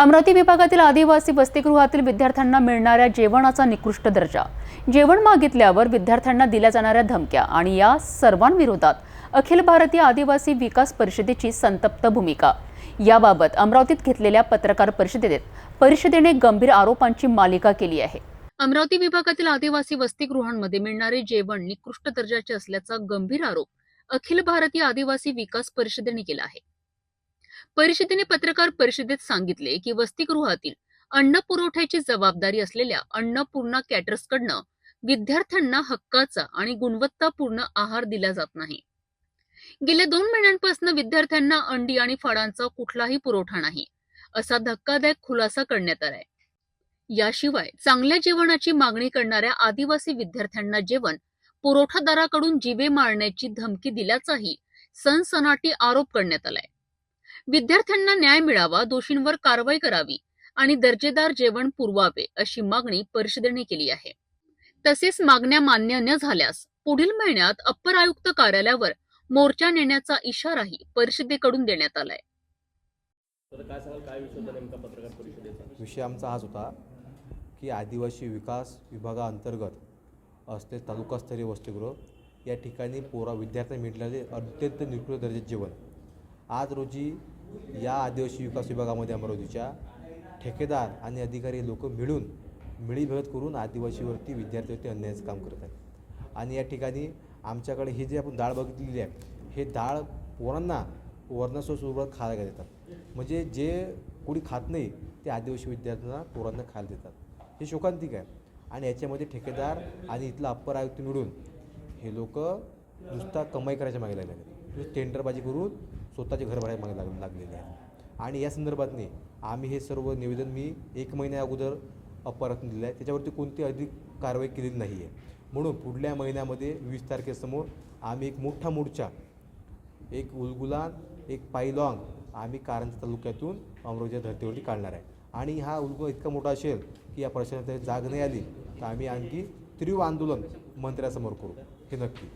अमरावती विभागातील आदिवासी वसतिगृहातील विद्यार्थ्यांना मिळणाऱ्या जेवणाचा निकृष्ट दर्जा. जेवण मागितल्यावर विद्यार्थ्यांना दिल्या जाणाऱ्या धमक्या आणि या सर्वांविरोधात अखिल भारतीय आदिवासी विकास परिषदेची संतप्त भूमिका. याबाबत अमरावतीत घेतलेल्या पत्रकार परिषदेत परिषदेने गंभीर आरोपांची मालिका केली आहे. अमरावती विभागातील आदिवासी वसतिगृहांमध्ये मिळणारे जेवण निकृष्ट दर्जाचे असल्याचा गंभीर आरोप अखिल भारतीय आदिवासी विकास परिषदेने केला आहे. परिषदेने पत्रकार परिषदेत सांगितले की वसतिगृहातील अन्न पुरवठ्याची जबाबदारी असलेल्या अन्नपूर्णा कॅटर्सकडनं विद्यार्थ्यांना हक्काचा आणि गुणवत्तापूर्ण आहार दिला जात नाही. गेल्या दोन महिन्यांपासून विद्यार्थ्यांना अंडी आणि फळांचा कुठलाही पुरवठा नाही असा धक्कादायक खुलासा करण्यात आलाय. याशिवाय चांगल्या जेवणाची मागणी करणाऱ्या आदिवासी विद्यार्थ्यांना जेवण पुरवठादाराकडून जीवे मारण्याची धमकी दिल्याचाही सनसनाटी आरोप करण्यात आलाय. विद्यार्थ्यांना न्याय मिळावा दोषींवर कारवाई करावी आणि दर्जेदार जेवण पुरवावे अशी मागणी परिषदेने केली आहे. तसेच मागण्या मान्य न झाल्यास पुढील महिन्यात अप्पर आयुक्त कार्यालयावर मोर्चा नेण्याचा इशाराही परिषदेकडून देण्यात आलाय. विषय होता नेमका पत्रकार परिषदेचा? विषय आमचा हाच होता की आदिवासी विकास विभागाअंतर्गत असले तालुकास्तरीय वसतिगृह या ठिकाणी पोरा विद्यार्थ्यांना मिळालेले अत्यंत निकृष्ट दर्जाचे जेवण. आज रोजी या आदिवासी विकास विभागामध्ये अमरावतीच्या ठेकेदार आणि अधिकारी लोक मिळून मिळीभेद करून आदिवासीवरती विद्यार्थीवरती अन्यायाचं काम करत आहेत. आणि या ठिकाणी आमच्याकडे ही जी आपण डाळ बघितलेली आहे हे डाळ पोरांना वर्णासोबत खायला देतात म्हणजे जे कोणी खात नाही ते आदिवासी विद्यार्थ्यांना पोरांना खायला देतात. हे शोकांतिक आहे. आणि याच्यामध्ये ठेकेदार आणि इथला अप्पर आयुक्त मिळून हे लोक नुसता कमाई करायच्या मागे लागले नुसतं टेंडरबाजी करून स्वतःचे घर भाड्या मागे लाग लागलेले आहेत आणि या संदर्भातने आम्ही हे सर्व निवेदन मी एक महिन्या अगोदर अप्परातून दिलं आहे. त्याच्यावरती कोणती अधिक कारवाई केलेली नाही आहे म्हणून पुढल्या महिन्यामध्ये वीस तारखेसमोर आम्ही एक मोठा मोर्चा एक उलगुलान एक पायलॉंग आम्ही कारंजा तालुक्यातून अमरावतीच्या धर्तीवरती काढणार आहे. आणि हा उलगु इतका मोठा असेल की या प्रश्नात जाग नाही आली तर आम्ही आणखी तीव्र आंदोलन मंत्र्यासमोर करू. हे नक्की.